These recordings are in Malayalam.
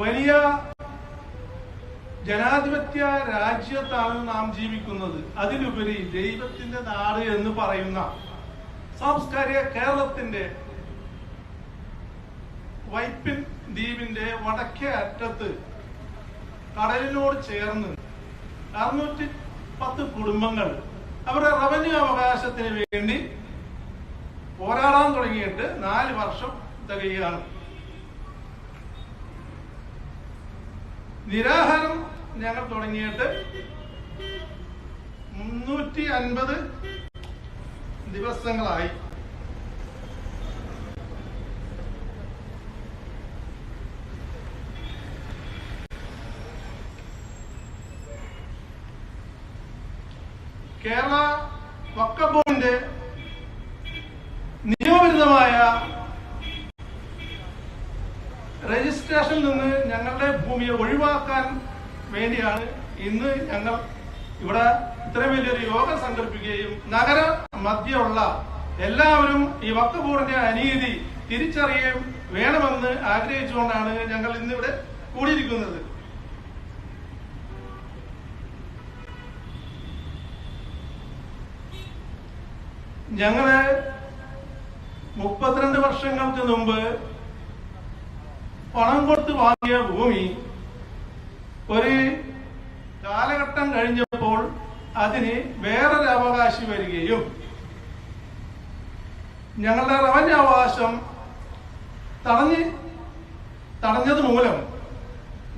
വലിയ ജനാധിപത്യ രാജ്യത്താണ് നാം ജീവിക്കുന്നത്. അതിലുപരി ദൈവത്തിന്റെ നാട് എന്ന് പറയുന്ന സാംസ്കാരിക കേരളത്തിന്റെ വൈപ്പിൻ ദ്വീപിന്റെ വടക്കേ അറ്റത്ത് കടലിനോട് ചേർന്ന് അറുന്നൂറ്റി പത്ത് കുടുംബങ്ങൾ അവരുടെ റവന്യൂ അവകാശത്തിന് വേണ്ടി പോരാടാൻ തുടങ്ങിയിട്ട് നാല് വർഷം തികയുകയാണ്. നിരാഹാരം ഞങ്ങൾ തുടങ്ങിയിട്ട് മുന്നൂറ്റി അൻപത് ദിവസങ്ങളായി. കേരള വക്കഫ് ബോർഡിന്റെ നിയമവിരുദ്ധമായ രജിസ്ട്രേഷനിൽ നിന്ന് ഞങ്ങളുടെ ഭൂമിയെ ഒഴിവാക്കാൻ വേണ്ടിയാണ് ഇന്ന് ഞങ്ങൾ ഇവിടെ ഇത്രയും വലിയൊരു യോഗം സംഘടിപ്പിക്കുകയും നഗര മധ്യമുള്ള എല്ലാവരും ഈ ബോർഡിന്റെ അനീതി തിരിച്ചറിയുകയും വേണമെന്ന് ആഗ്രഹിച്ചുകൊണ്ടാണ് ഞങ്ങൾ ഇന്നിവിടെ കൂടിയിരിക്കുന്നത്. ഞങ്ങൾ മുപ്പത്തിരണ്ട് വർഷങ്ങൾക്ക് മുമ്പ് പണം കൊടുത്ത് വാങ്ങിയ ഭൂമി ഒരു കാലഘട്ടം കഴിഞ്ഞപ്പോൾ അതിന് വേറൊരു അവകാശി വരികയും ഞങ്ങളുടെ റവന്യൂ അവകാശം തടഞ്ഞ് തടഞ്ഞത് മൂലം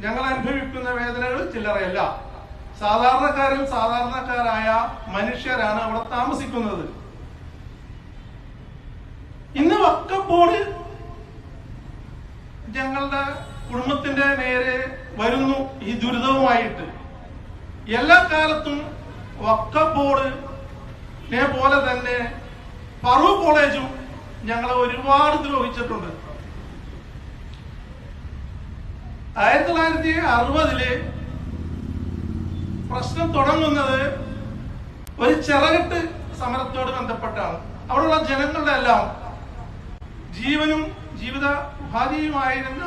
ഞങ്ങൾ അനുഭവിക്കുന്ന വേദനകൾ ചില്ലറയല്ല. സാധാരണക്കാരിൽ സാധാരണക്കാരായ മനുഷ്യരാണ് അവിടെ താമസിക്കുന്നത്. ഇന്ന് വക്കപ്പോട് ഞങ്ങളുടെ കുടുംബത്തിന്റെ നേരെ വരുന്നു ഈ ദുരിതവുമായിട്ട്. എല്ലാ കാലത്തും വക്ക ബോർഡിനെ പോലെ തന്നെ പറു കോളേജും ഞങ്ങളെ ഒരുപാട് ദ്രോഹിച്ചിട്ടുണ്ട്. ആയിരത്തി തൊള്ളായിരത്തി അറുപതിൽ പ്രശ്നം തുടങ്ങുന്നത് ഒരു ചിറകെട്ട് സമരത്തോട് ബന്ധപ്പെട്ടാണ്. അവിടെയുള്ള ജനങ്ങളുടെ എല്ലാം ജീവനും ജീവിത ഉപാധിയുമായിരുന്ന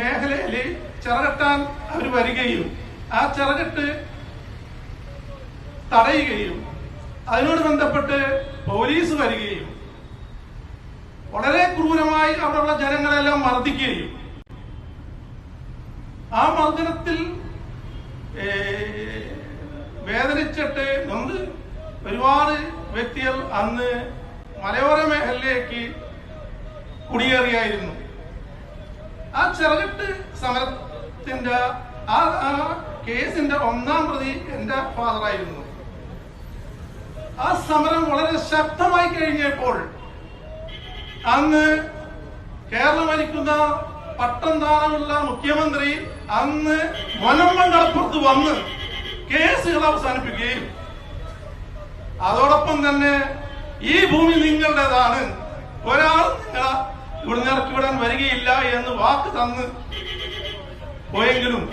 മേഖലയിൽ ചിറകെട്ടാൻ അവർ വരികയും ആ ചിറകെട്ട് തടയുകയും അതിനോട് ബന്ധപ്പെട്ട് പോലീസ് വരികയും വളരെ ക്രൂരമായി അവിടെയുള്ള ജനങ്ങളെല്ലാം മർദ്ദിക്കുകയും. ആ മർദ്ദനത്തിൽ വേദനിച്ചിട്ട് നൊന്ത് ഒരുപാട് വ്യക്തികൾ അന്ന് മലയോര മേഖലയിലേക്ക് കുടിയേറിയായിരുന്നു. ആ ചെറുകെട്ട് സമരത്തിന്റെ ആ ആ കേസിന്റെ ഒന്നാം പ്രതി എന്റെ ഫാദറായിരുന്നു ആ സമരം വളരെ ശക്തമായി കഴിഞ്ഞപ്പോൾ അന്ന് കേരളം ഭരിക്കുന്ന പട്ടം താരമുള്ള മുഖ്യമന്ത്രി അന്ന് വനമണ്ഡലപ്പുറത്ത് വന്ന് കേസുകൾ അവസാനിപ്പിക്കുകയും അതോടൊപ്പം തന്നെ ഈ ഭൂമി നിങ്ങളുടേതാണ്. ഒരാൾ നിങ്ങളെ ഇവിടുന്ന് ഇറക്കി വിടാൻ വരികയില്ല എന്ന് വാക്ക് തന്ന് പോയെങ്കിലും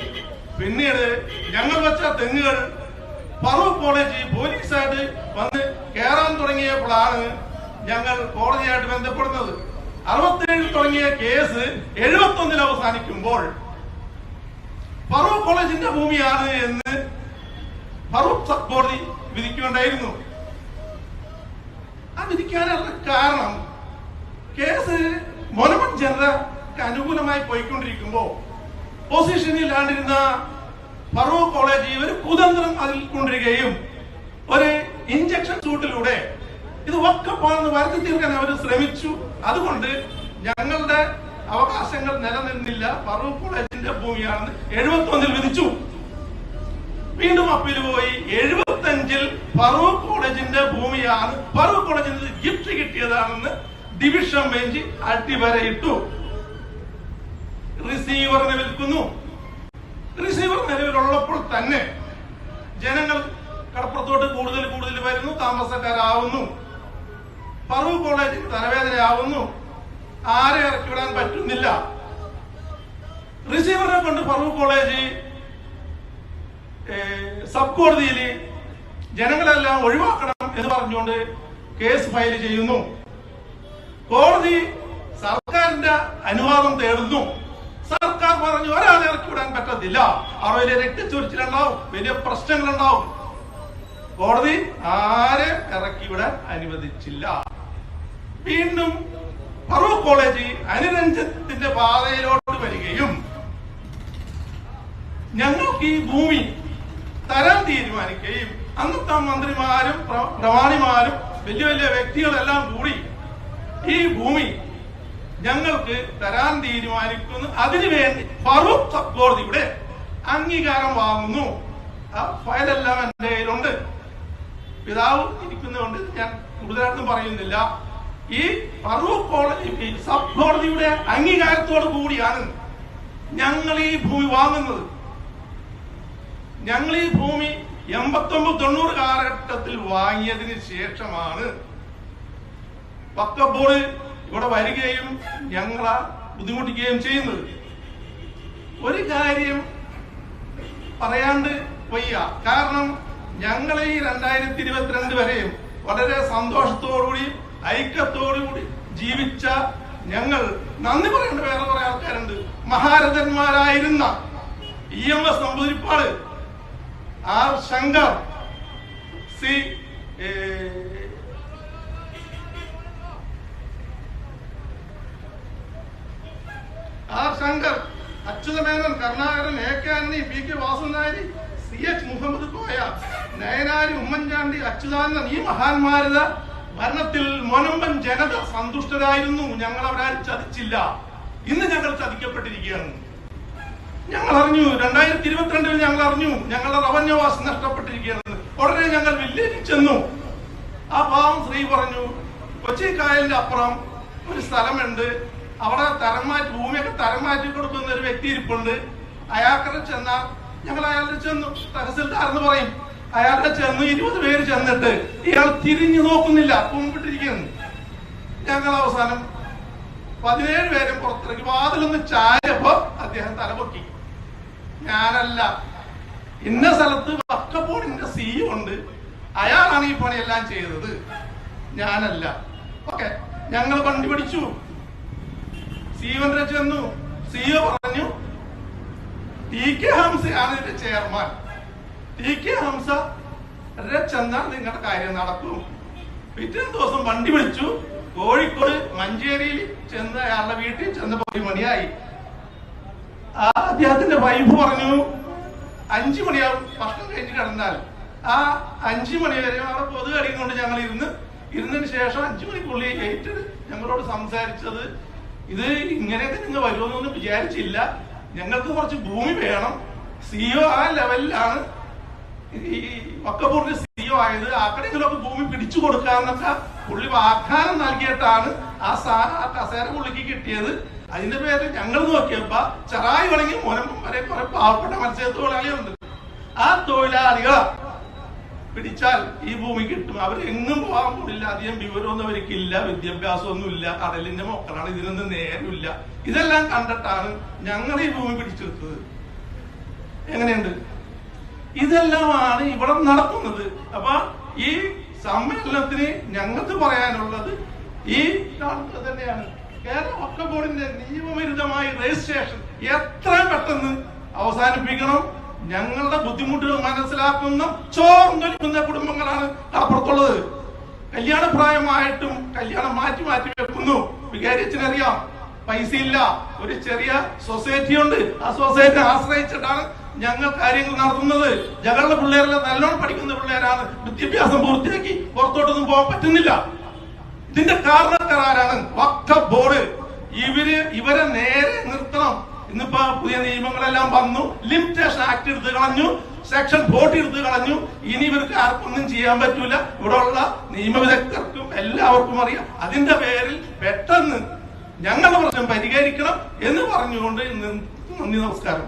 പിന്നീട് ഞങ്ങൾ വെച്ച തെങ്ങുകൾ പറവ് കോളേജ് പോലീസായിട്ട് വന്ന് കയറാൻ തുടങ്ങിയപ്പോഴാണ് ഞങ്ങൾ കോടതിയായിട്ട് ബന്ധപ്പെടുന്നത്. അറുപത്തിയേഴിൽ തുടങ്ങിയ കേസ് എഴുപത്തി ഒന്നിൽ അവസാനിക്കുമ്പോൾ ഫറൂഖ് കോളേജിന്റെ ഭൂമിയാണ് എന്ന് ഫറൂഖ് സബ് കോടതി വിധിക്കുകയുണ്ടായിരുന്നു. ആ വിധിക്കാനുള്ള കാരണം കേസ് മൊനമൻ ജനറക്ക് അനുകൂലമായി പോയിക്കൊണ്ടിരിക്കുമ്പോ പൊസിഷനിലാണ്ടിരുന്ന ഫറൂഖ് കോളേജ് ഒരു കുതന്ത്രം അതിൽ കൊണ്ടിരിക്കുകയും ഒരു ഇഞ്ചക്ഷൻ സൂട്ടിലൂടെ ഇത് വക്കപ്പാണെന്ന് വരുത്തി തീർക്കാൻ അവർ ശ്രമിച്ചു. അതുകൊണ്ട് ഞങ്ങളുടെ അവകാശങ്ങൾ നിലനിന്നില്ല. ഫറൂ കോളേജിന്റെ ഭൂമിയാണെന്ന് എഴുപത്തി ഒന്നിൽ വിധിച്ചു. വീണ്ടും അപ്പീൽ പോയി. എഴുപത്തി അഞ്ചിൽ ഫറൂഖ് കോളേജിന്റെ ഭൂമിയാണ്. ഫറൂഖ് കോളേജിന് ഗിഫ്റ്റ് കിട്ടിയതാണെന്ന് ഡിവിഷൻ ബെഞ്ച് അടിവരയിട്ടു റിസീവർ വിൽക്കുന്നു റിസീവർ നിലവിലുള്ളപ്പോൾ തന്നെ ജനങ്ങൾ കടപ്പുറത്തോട്ട് കൂടുതൽ കൂടുതൽ വരുന്നു താമസക്കാരാവുന്നു. പറവ് കോളേജിൽ തലവേദനയാവുന്നു. ആരെ ഇറക്കി വിടാൻ പറ്റുന്നില്ല. റിസീവറിനെ കൊണ്ട് പറവ് കോളേജ് സബ് കോടതിയിൽ ജനങ്ങളെല്ലാം ഒഴിവാക്കണം എന്ന് പറഞ്ഞുകൊണ്ട് കേസ് ഫയൽ ചെയ്യുന്നു. കോടതി സർക്കാരിന്റെ അനുവാദം തേടുന്നു. സർക്കാർ പറഞ്ഞു ഒരാളെ ഇറക്കി വിടാൻ പറ്റത്തില്ല. അവിടെ വലിയ രക്തച്ചൊരിച്ചിലുണ്ടാവും. വലിയ പ്രശ്നങ്ങളുണ്ടാവും. കോടതി ആരെ ഇറക്കി വിടാൻ അനുവദിച്ചില്ല. വീണ്ടും ഫറൂഖ് കോളേജ് അനുരഞ്ജത്തിന്റെ പാതയിലോട്ട് വരികയും ഞങ്ങൾക്ക് ഈ ഭൂമി തരാൻ തീരുമാനിക്കുകയും അന്നത്തെ മന്ത്രിമാരും പ്ര- പ്രമാണിമാരും വലിയ വലിയ വ്യക്തികളെല്ലാം കൂടി ഈ ഭൂമി ഞങ്ങൾക്ക് തരാൻ തീരുമാനിക്കുന്നു. അതിനുവേണ്ടി ഫറൂഖ് സക്കോർദിയുടെ അംഗീകാരം വാങ്ങുന്നു. ആ ഫയലെല്ലാം എന്റെ കയ്യിലുണ്ട്. പിതാവ് ഇരിക്കുന്നതുകൊണ്ട് ഞാൻ കൂടുതലായിട്ടും പറയുന്നില്ല. ഈ ഫറൂഖ് കോടതി സബ് കോടതിയുടെ അംഗീകാരത്തോട് കൂടിയാണ് ഞങ്ങൾ ഈ ഭൂമി വാങ്ങുന്നത്. ഞങ്ങൾ ഈ ഭൂമി എൺപത്തി ഒമ്പത് തൊണ്ണൂറ് കാലഘട്ടത്തിൽ വാങ്ങിയതിന് ശേഷമാണ് വക്ക ബോർഡ് ഇവിടെ വരികയും ഞങ്ങളെ ബുദ്ധിമുട്ടിക്കുകയും ചെയ്യുന്നത്. ഒരു കാര്യം പറയാണ്ട് വയ്യ. കാരണം ഞങ്ങൾ ഈ രണ്ടായിരത്തി ഇരുപത്തിരണ്ട് വരെയും വളരെ സന്തോഷത്തോടുകൂടി ഐക്യത്തോടുകൂടി ജീവിച്ച ഞങ്ങൾ നന്ദി പറയേണ്ട വേറെ കുറെ ആൾക്കാരുണ്ട്. മഹാരഥന്മാരായിരുന്ന E M S Namboodiripad R Shankar C R Shankar Achuthamenon Karunakaran A K Antony P K വാസുനാരി C H Muhammad Koya നയനാരി ഉമ്മൻചാണ്ടി അച്യുതാനന്ദൻ ഈ മഹാന്മാരുടെ ഭരണത്തിൽ മൊനമ്പൻ ജനത സന്തുഷ്ടരായിരുന്നു. ഞങ്ങൾ അവരാരും ചതിച്ചില്ല. ഇന്ന് ഞങ്ങൾ ചതിക്കപ്പെട്ടിരിക്കുകയാണ്. ഞങ്ങൾ അറിഞ്ഞു രണ്ടായിരത്തി ഇരുപത്തിരണ്ടിൽ ഞങ്ങൾ അറിഞ്ഞു ഞങ്ങളുടെ റവന്യൂ നഷ്ടപ്പെട്ടിരിക്കുകയാണ്. ഉടനെ ഞങ്ങൾ വില്ലേജിൽ ചെന്നു. ആ പാവം ശ്രീ പറഞ്ഞു കൊച്ചി കായലിന്റെ അപ്പുറം ഒരു സ്ഥലമുണ്ട്. അവിടെ തരം മാറ്റി ഭൂമിയൊക്കെ തരം മാറ്റി കൊടുക്കുന്ന ഒരു വ്യക്തി ഇരിപ്പുണ്ട്. അയാൾക്കടെ ചെന്നാൽ ഞങ്ങൾ അയാളുടെ ചെന്നു. തഹസിൽദാർ എന്ന് പറയും. അയാളുടെ ചെന്ന് ഇരുപത് പേര് ചെന്നിട്ട് ഇയാൾ തിരിഞ്ഞു നോക്കുന്നില്ല കുമ്പിട്ടിരിക്കുന്നു. ഞങ്ങൾ അവസാനം പതിനേഴ് പേരും പുറത്തിറങ്ങി വാതിലൊന്ന് ചായപ്പോ അദ്ദേഹം തലപൊക്കി ഞാനല്ല ഇന്ന സ്ഥലത്ത് വക്കപ്പോടിന്റെ സി ഉണ്ട്. അയാളാണ് ഈ പണിയെല്ലാം ചെയ്തത്. ഞാനല്ല. ഓക്കെ ഞങ്ങൾ കണ്ടുപിടിച്ചു സിഒന്റെ ചെന്നു. സിഒ പറഞ്ഞു. ടി കെ ഹംസയാണ് ഇതിന്റെ ചെയർമാൻ ടി കെ ഹംസ ചെന്നാൽ നിങ്ങളുടെ കാര്യം നടക്കും. പിറ്റേ ദിവസം വണ്ടി വിളിച്ചു. കോഴിക്കോട് മഞ്ചേരിയിൽ ചെന്ന് അയാളുടെ വീട്ടിൽ ചെന്ന് പതി മണിയായി. ആ അദ്ദേഹത്തിന്റെ വൈഫ് പറഞ്ഞു അഞ്ചു മണിയാവും. ഭക്ഷണം കഴിഞ്ഞ് കിടന്നാൽ. ആ അഞ്ചു മണി വരെ അവിടെ പൊതു കഴിയുന്നുണ്ട് ഞങ്ങൾ ഇരുന്ന് ഇരുന്നതിന് ശേഷം അഞ്ചു മണിക്കുള്ളിൽ ഗേറ്റ് ഞങ്ങളോട് സംസാരിച്ചത് ഇത് ഇങ്ങനെയൊക്കെ നിങ്ങൾ വരുമെന്നൊന്നും വിചാരിച്ചില്ല. ഞങ്ങൾക്ക് കുറച്ച് ഭൂമി വേണം. സിഒ ആ ലെവലിലാണ്. ഈ സിഇഒ ആയത്. ആക്കടെങ്കിലൊക്കെ ഭൂമി പിടിച്ചു കൊടുക്കാന്നൊക്കെ പുള്ളി വാഗ്ദാനം നൽകിയിട്ടാണ് ആ സാ ആ കസേര പുള്ളിക്ക് കിട്ടിയത്. അതിന്റെ പേര് ഞങ്ങൾ നോക്കിയപ്പോ ചെറായി വേണമെങ്കിൽ മുനമ്പം വരെ കുറെ പാവപ്പെട്ട മത്സ്യത്തൊഴിലാളികളുണ്ട്. ആ തൊഴിലാളികൾ പിടിച്ചാൽ ഈ ഭൂമി കിട്ടും. അവർ എങ്ങും പോകാൻ പോലില്ല അധികം വിവരമൊന്നും അവർക്കില്ല. വിദ്യാഭ്യാസമൊന്നുമില്ല. കടലിന്റെ മക്കളാണ് ഇതിനൊന്നും നേരമില്ല. ഇതെല്ലാം കണ്ടിട്ടാണ് ഞങ്ങൾ ഈ ഭൂമി പിടിച്ചെടുത്തത്. എങ്ങനെയുണ്ട്? ഇതെല്ലാമാണ് ഇവിടെ നടക്കുന്നത്. അപ്പൊ ഈ സമ്മേളനത്തിന് ഞങ്ങൾക്ക് പറയാനുള്ളത് ഈ തന്നെയാണ്. കേരള വക്ക ബോർഡിന്റെ നിയമവിരുദ്ധമായ രജിസ്ട്രേഷൻ എത്ര പെട്ടെന്ന് അവസാനിപ്പിക്കണം? ഞങ്ങളുടെ ബുദ്ധിമുട്ടുകൾ മനസ്സിലാക്കുന്ന ചോർന്നൊലിക്കുന്ന കുടുംബങ്ങളാണ് അപ്പുറത്തുള്ളത്. കല്യാണ പ്രായമായിട്ടും കല്യാണം മാറ്റി മാറ്റി വെക്കുന്നു. വികാരിച്ചനറിയാം പൈസ ഇല്ല ഒരു ചെറിയ സൊസൈറ്റി ഉണ്ട് ആ സൊസൈറ്റി ആശ്രയിച്ചിട്ടാണ് ഞങ്ങൾ കാര്യങ്ങൾ നടത്തുന്നത്. ഞങ്ങളുടെ പിള്ളേരെല്ലാം നല്ലോണം പഠിക്കുന്ന പിള്ളേരാണ്. വിദ്യാഭ്യാസം പൂർത്തിയാക്കി പുറത്തോട്ടൊന്നും പോകാൻ പറ്റുന്നില്ല. ഇതിന്റെ കാരണക്കാരാണ് വക്ക ബോർഡ്. ഇവർ ഇവരെ നേരെ നിർത്തണം. ഇന്നിപ്പോ പുതിയ നിയമങ്ങളെല്ലാം വന്നു. ലിമിറ്റേഷൻ ആക്ട് എടുത്ത് കളഞ്ഞു. സെക്ഷൻ ഫോർട്ടി എടുത്ത് കളഞ്ഞു. ഇനി ഇവർക്ക് ആർക്കൊന്നും ചെയ്യാൻ പറ്റൂല. ഇവിടെ ഉള്ള നിയമവിദഗ്ധർക്കും എല്ലാവർക്കും അറിയാം. അതിന്റെ പേരിൽ പെട്ടെന്ന് ഞങ്ങളുടെ പ്രശ്നം പരിഹരിക്കണം എന്ന് പറഞ്ഞുകൊണ്ട് നന്ദി നമസ്കാരം.